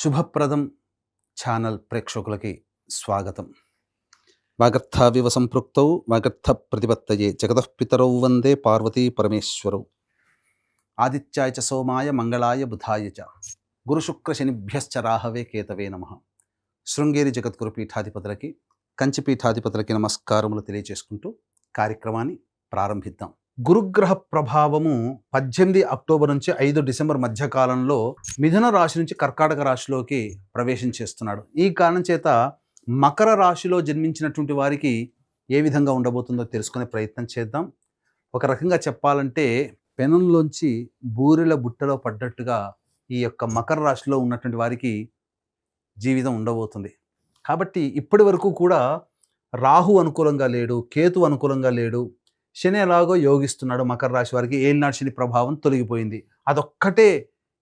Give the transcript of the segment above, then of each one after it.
శుభప్రదం ఛానల్ ప్రేక్షకులకి స్వాగతం. వాగర్థావివ సంపృక్తౌ వాగర్థ ప్రతిపత్తయే జగతఃపితరౌ వందే పార్వతీ పరమేశ్వరౌ. ఆదిత్యాయ చ సోమాయ మంగళాయ బుధాయ చ. గురుశుక్రశనిభ్యశ్చ రాహవే కేతవే నమ. శృంగేరి జగద్గురు పీఠాధిపతులకి కంచి పీఠాధిపతులకి నమస్కారములు తెలియజేసుకుంటూ కార్యక్రమాన్ని ప్రారంభిద్దాం. గురుగ్రహ ప్రభావము పద్దెనిమిది అక్టోబర్ నుంచి ఐదు డిసెంబర్ మధ్య కాలంలో మిథున రాశి నుంచి కర్కాటక రాశిలోకి ప్రవేశం చేస్తున్నాడు. ఈ కారణం చేత మకర రాశిలో జన్మించినటువంటి వారికి ఏ విధంగా ఉండబోతుందో తెలుసుకునే ప్రయత్నం చేద్దాం. ఒక రకంగా చెప్పాలంటే పెనంలోంచి బూరెల బుట్టలో పడ్డట్టుగా ఈ యొక్క మకర రాశిలో ఉన్నటువంటి వారికి జీవితం ఉండబోతుంది. కాబట్టి ఇప్పటి వరకు కూడా రాహు అనుకూలంగా లేడు కేతు అనుకూలంగా లేడు శని ఎలాగో యోగిస్తున్నాడు మకర రాశి వారికి ఏలినాడు శని ప్రభావం తొలగిపోయింది. అదొక్కటే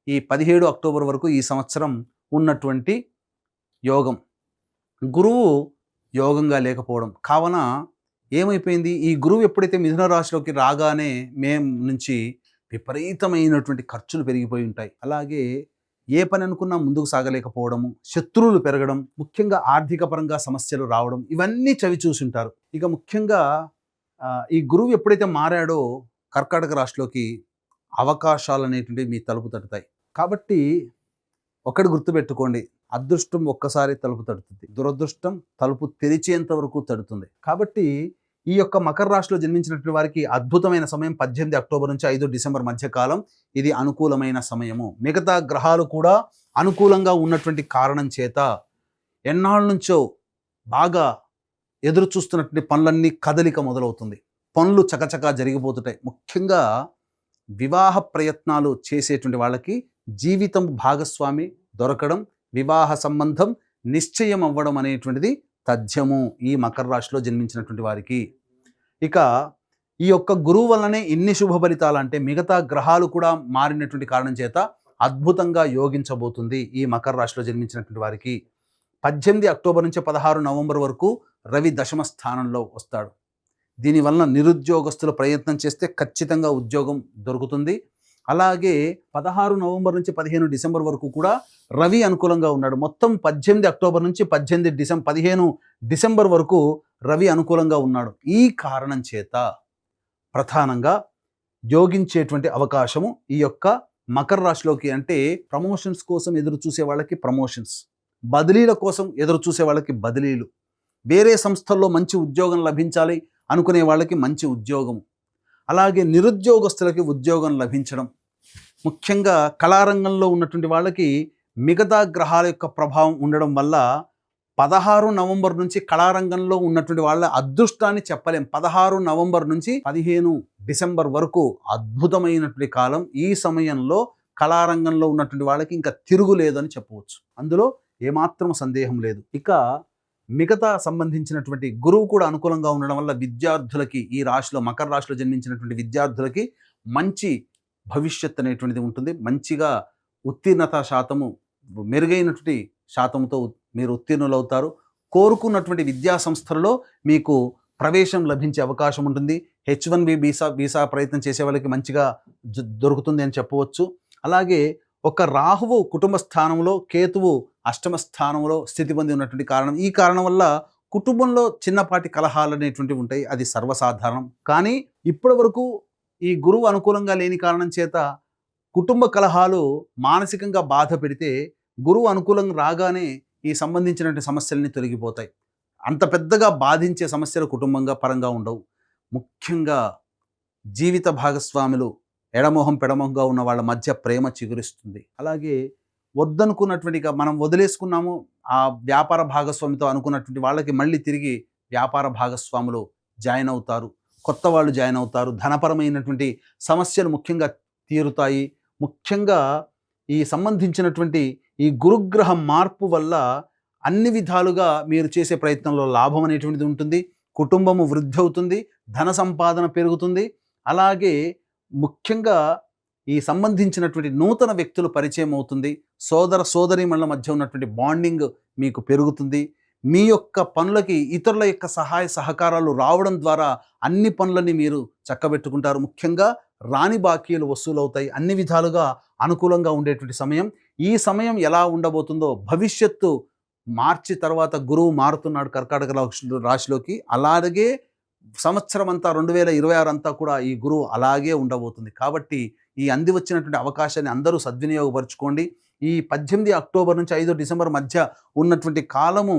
ఈ పదిహేడు అక్టోబర్ వరకు ఈ సంవత్సరం ఉన్నటువంటి యోగం. గురువు యోగంగా లేకపోవడం. కావున ఏమైపోయింది? ఈ గురువు ఎప్పుడైతే మిథున రాశిలోకి రాగానే మే నుంచి విపరీతమైనటువంటి ఖర్చులు పెరిగిపోయి ఉంటాయి. అలాగే ఏ పని అనుకున్నా ముందుకు సాగలేకపోవడము శత్రువులు పెరగడం ముఖ్యంగా ఆర్థిక పరంగా సమస్యలు రావడం ఇవన్నీ చవి చూసుంటారు ఇక ముఖ్యంగా ఈ గురువు ఎప్పుడైతే మారాడో కర్కాటక రాశిలోకి అవకాశాలు అనేటువంటివి మీ తలుపు తట్టుతాయి. కాబట్టి ఒకటి గుర్తుపెట్టుకోండి అదృష్టం ఒక్కసారి తలుపు తడుతుంది. దురదృష్టం తలుపు తెరిచేంత వరకు తడుతుంది. కాబట్టి ఈ యొక్క మకర రాశిలో జన్మించినటువంటి వారికి అద్భుతమైన సమయం పద్దెనిమిది అక్టోబర్ నుంచి ఐదు డిసెంబర్ మధ్యకాలం ఇది అనుకూలమైన సమయము. మిగతా గ్రహాలు కూడా అనుకూలంగా ఉన్నటువంటి కారణం చేత ఎన్నాళ్ళ నుంచో బాగా ఎదురు చూస్తున్నటువంటి పనులన్నీ కదలిక మొదలవుతుంది. పనులు చకచకా జరిగిపోతుంటాయి. ముఖ్యంగా వివాహ ప్రయత్నాలు చేసేటువంటి వాళ్ళకి జీవితం భాగస్వామి దొరకడం వివాహ సంబంధం నిశ్చయం అవ్వడం అనేటువంటిది తథ్యము ఈ మకర రాశిలో జన్మించినటువంటి వారికి. ఇక ఈ యొక్క గురువు వల్లనే ఇన్ని శుభ ఫలితాలు అంటే మిగతా గ్రహాలు కూడా మారినటువంటి కారణం చేత అద్భుతంగా యోగించబోతుంది ఈ మకర రాశిలో జన్మించినటువంటి వారికి. పద్దెనిమిది అక్టోబర్ నుంచి పదహారు నవంబర్ వరకు రవి దశమ స్థానంలో వస్తాడు. దీనివలన నిరుద్యోగస్తులు ప్రయత్నం చేస్తే ఖచ్చితంగా ఉద్యోగం దొరుకుతుంది. అలాగే పదహారు నవంబర్ నుంచి పదిహేను డిసెంబర్ వరకు కూడా రవి అనుకూలంగా ఉన్నాడు. మొత్తం పద్దెనిమిది అక్టోబర్ నుంచి పద్దెనిమిది డిసెంబర్ పదిహేను డిసెంబర్ వరకు రవి అనుకూలంగా ఉన్నాడు. ఈ కారణం చేత ప్రధానంగా యోగించేటువంటి అవకాశము ఈ యొక్క మకర రాశిలోకి అంటే ప్రమోషన్స్ కోసం ఎదురు చూసే వాళ్ళకి ప్రమోషన్స్. బదిలీల కోసం ఎదురు చూసే వాళ్ళకి బదిలీలు. వేరే సంస్థల్లో మంచి ఉద్యోగం లభించాలి అనుకునే వాళ్ళకి మంచి ఉద్యోగం. అలాగే నిరుద్యోగస్తులకి ఉద్యోగం లభించడం. ముఖ్యంగా కళారంగంలో ఉన్నటువంటి వాళ్ళకి మిగతా గ్రహాల యొక్క ప్రభావం ఉండడం వల్ల పదహారు నవంబర్ నుంచి కళారంగంలో ఉన్నటువంటి వాళ్ళ అదృష్టాన్ని చెప్పలేం. పదహారు నవంబర్ నుంచి పదిహేను డిసెంబర్ వరకు అద్భుతమైనటువంటి కాలం. ఈ సమయంలో కళారంగంలో ఉన్నటువంటి వాళ్ళకి ఇంకా తిరుగులేదని చెప్పవచ్చు. అందులో ఏమాత్రం సందేహం లేదు. ఇక మిగతా సంబంధించినటువంటి గురువు కూడా అనుకూలంగా ఉండడం వల్ల విద్యార్థులకి ఈ రాశిలో మకర రాశిలో జన్మించినటువంటి విద్యార్థులకి మంచి భవిష్యత్ అనేటువంటిది ఉంటుంది. మంచిగా ఉత్తీర్ణత శాతము మెరుగైనటువంటి శాతంతో మీరు ఉత్తీర్ణులవుతారు. కోరుకున్నటువంటి విద్యా సంస్థలలో మీకు ప్రవేశం లభించే అవకాశం ఉంటుంది. H one B visa visa ప్రయత్నం చేసే వాళ్ళకి మంచిగా దొరుకుతుంది అని చెప్పవచ్చు. అలాగే ఒక రాహువు కుటుంబ స్థానంలో కేతువు అష్టమ స్థానంలో స్థితి పొంది ఉన్నటువంటి కారణం. ఈ కారణం వల్ల కుటుంబంలో చిన్నపాటి కలహాలు అనేటువంటివి ఉంటాయి. అది సర్వసాధారణం. కానీ ఇప్పటి వరకు ఈ గురువు అనుకూలంగా లేని కారణం చేత కుటుంబ కలహాలు మానసికంగా బాధ పెడితే గురువు అనుకూలంగా రాగానే ఈ సంబంధించినటువంటి సమస్యలన్నీ తొలగిపోతాయి. అంత పెద్దగా బాధించే సమస్యలు కుటుంబంగా పరంగా ఉండవు. ముఖ్యంగా జీవిత భాగస్వాములు ఎడమోహం పెడమోహంగా ఉన్న వాళ్ళ మధ్య ప్రేమ చిగురిస్తుంది. అలాగే వద్దనుకున్నటువంటి మనం వదిలేసుకున్నాము ఆ వ్యాపార భాగస్వామితో అనుకున్నటువంటి వాళ్ళకి మళ్ళీ తిరిగి వ్యాపార భాగస్వాములు జాయిన్ అవుతారు. కొత్త వాళ్ళు జాయిన్ అవుతారు. ధనపరమైనటువంటి సమస్యలు ముఖ్యంగా తీరుతాయి. ముఖ్యంగా ఈ సంబంధించినటువంటి ఈ గురుగ్రహ మార్పు వల్ల అన్ని విధాలుగా మీరు చేసే ప్రయత్నంలో లాభం అనేటువంటిది ఉంటుంది. కుటుంబము వృద్ధి అవుతుంది. ధన సంపాదన పెరుగుతుంది. అలాగే ముఖ్యంగా ఈ సంబంధించినటువంటి నూతన వ్యక్తులు పరిచయం అవుతుంది. సోదర సోదరిమణుల మధ్య ఉన్నటువంటి బాండింగ్ మీకు పెరుగుతుంది. మీ యొక్క పనులకి ఇతరుల యొక్క సహాయ సహకారాలు రావడం ద్వారా అన్ని పనులని మీరు చక్కబెట్టుకుంటారు. ముఖ్యంగా రాని బాకీలు వసూలవుతాయి. అన్ని విధాలుగా అనుకూలంగా ఉండేటువంటి సమయం. ఈ సమయం ఎలా ఉండబోతుందో భవిష్యత్తు మార్చి తర్వాత గురువు మారుతున్నాడు కర్కాటక రాశిలోకి. అలాగే సంవత్సరం అంతా రెండు వేల ఇరవై ఆరు అంతా కూడా ఈ గురువు అలాగే ఉండబోతుంది. కాబట్టి ఈ అంది వచ్చినటువంటి అవకాశాన్ని అందరూ సద్వినియోగపరచుకోండి. ఈ పద్దెనిమిది అక్టోబర్ నుంచి ఐదో డిసెంబర్ మధ్య ఉన్నటువంటి కాలము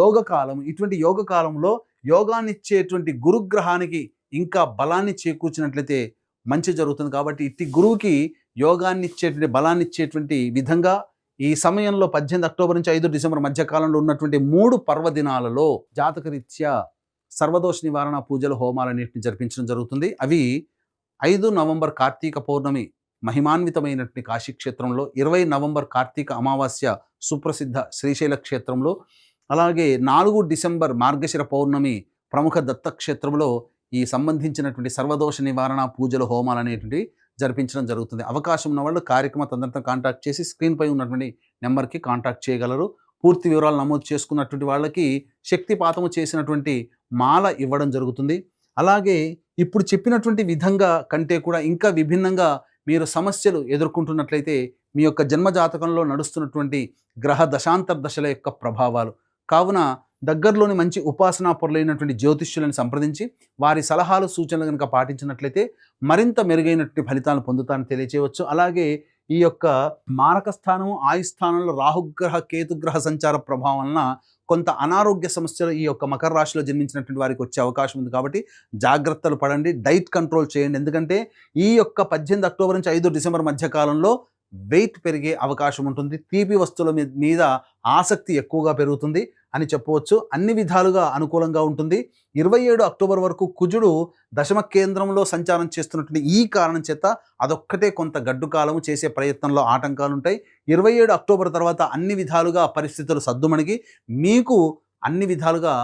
యోగ కాలము ఇటువంటి యోగ కాలంలో యోగాన్నిచ్చేటువంటి గురుగ్రహానికి ఇంకా బలాన్ని చేకూర్చినట్లయితే మంచి జరుగుతుంది. కాబట్టి ఇట్టి గురువుకి యోగాన్ని ఇచ్చేటువంటి బలాన్ని ఇచ్చేటువంటి విధంగా ఈ సమయంలో పద్దెనిమిది అక్టోబర్ నుంచి ఐదు డిసెంబర్ మధ్య కాలంలో ఉన్నటువంటి మూడు పర్వదినాలలో జాతకరీత్యా సర్వదోష నివారణ పూజలు హోమాలన్నింటిని జరిపించడం జరుగుతుంది. అవి ఐదు నవంబర్ కార్తీక పౌర్ణమి మహిమాన్వితమైనటువంటి కాశీ క్షేత్రంలో ఇరవై నవంబర్ కార్తీక అమావాస్య సుప్రసిద్ధ శ్రీశైల క్షేత్రంలో అలాగే నాలుగు డిసెంబర్ మార్గశిర పౌర్ణమి ప్రముఖ దత్తక్షేత్రంలో ఈ సంబంధించినటువంటి సర్వదోష నివారణ పూజలు హోమాలు అనేటువంటి జరిపించడం జరుగుతుంది. అవకాశం ఉన్న వాళ్ళు కార్యక్రమ తొందరతో కాంటాక్ట్ చేసి స్క్రీన్పై ఉన్నటువంటి నెంబర్కి కాంటాక్ట్ చేయగలరు. పూర్తి వివరాలు నమోదు చేసుకున్నటువంటి వాళ్ళకి శక్తిపాతము చేసినటువంటి మాల ఇవ్వడం జరుగుతుంది. అలాగే ఇప్పుడు చెప్పినటువంటి విధంగా కంటే కూడా ఇంకా విభిన్నంగా మీరు సమస్యలు ఎదుర్కొంటున్నట్లయితే మీ యొక్క జన్మజాతకంలో నడుస్తున్నటువంటి గ్రహ దశాంతర దశల యొక్క ప్రభావాలు. కావున దగ్గరలోని మంచి ఉపాసనా పరులైనటువంటి జ్యోతిష్యులను సంప్రదించి వారి సలహాలు సూచనలు కనుక పాటించినట్లయితే మరింత మెరుగైనటువంటి ఫలితాలను పొందుతారని తెలియచేయవచ్చు. అలాగే ఈ యొక్క మారక స్థానము ఆయుస్థానంలో స్థానంలో రాహుగ్రహ కేతుగ్రహ సంచార ప్రభావం వలన కొంత అనారోగ్య సమస్యలు ఈ యొక్క మకర రాశిలో జన్మించినటువంటి వారికి వచ్చే అవకాశం ఉంది కాబట్టి జాగ్రత్తలు పడండి డైట్ కంట్రోల్ చేయండి. ఎందుకంటే ఈ యొక్క పద్దెనిమిది అక్టోబర్ నుంచి ఐదు డిసెంబర్ మధ్య కాలంలో వెయిట్ పెరిగే అవకాశం ఉంటుంది. తీపి వస్తువుల మీద ఆసక్తి ఎక్కువగా పెరుగుతుంది అని చెప్పవచ్చు. అన్ని విధాలుగా అనుకూలంగా ఉంటుంది. ఇరవై ఏడు అక్టోబర్ వరకు కుజుడు దశమ కేంద్రంలో సంచారం చేస్తున్నటువంటి ఈ కారణం చేత అదొక్కటే కొంత గడ్డుకాలము చేసే ప్రయత్నంలో ఆటంకాలు ఉంటాయి ఇరవై ఏడు అక్టోబర్ తర్వాత అన్ని విధాలుగా పరిస్థితులు సద్దుమణిగి మీకు అన్ని విధాలుగా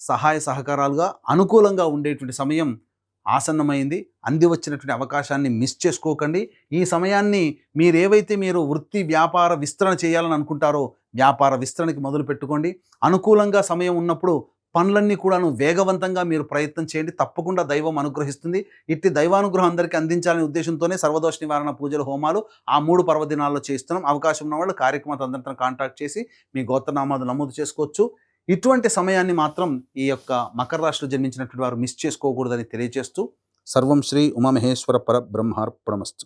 సహాయ సహకారాలుగా అనుకూలంగా ఉండేటువంటి సమయం ఆసన్నమైంది. అంది వచ్చినటువంటి అవకాశాన్ని మిస్ చేసుకోకండి. ఈ సమయాన్ని మీరేవైతే మీరు వృత్తి వ్యాపార విస్తరణ చేయాలని అనుకుంటారో వ్యాపార విస్తరణకి మొదలు పెట్టుకోండి. అనుకూలంగా సమయం ఉన్నప్పుడు పనులన్నీ కూడాను వేగవంతంగా మీరు ప్రయత్నం చేయండి. తప్పకుండా దైవం అనుగ్రహిస్తుంది. ఇట్టి దైవానుగ్రహం అందరికీ అందించాలనే ఉద్దేశంతోనే సర్వదోష నివారణ పూజలు హోమాలు ఆ మూడు పర్వదినాల్లో చేస్తున్నాం అవకాశం ఉన్న వాళ్ళు కార్యక్రమం అందరితో కాంటాక్ట్ చేసి మీ గోత్రనామాలు నమోదు చేసుకోవచ్చు. ఇటువంటి సమయాన్ని మాత్రం ఈ యొక్క మకర రాశిలో జన్మించినటువంటి వారు మిస్ చేసుకోకూడదని తెలియజేస్తూ సర్వం శ్రీ ఉమామహేశ్వర పర బ్రహ్మార్పణమస్తు.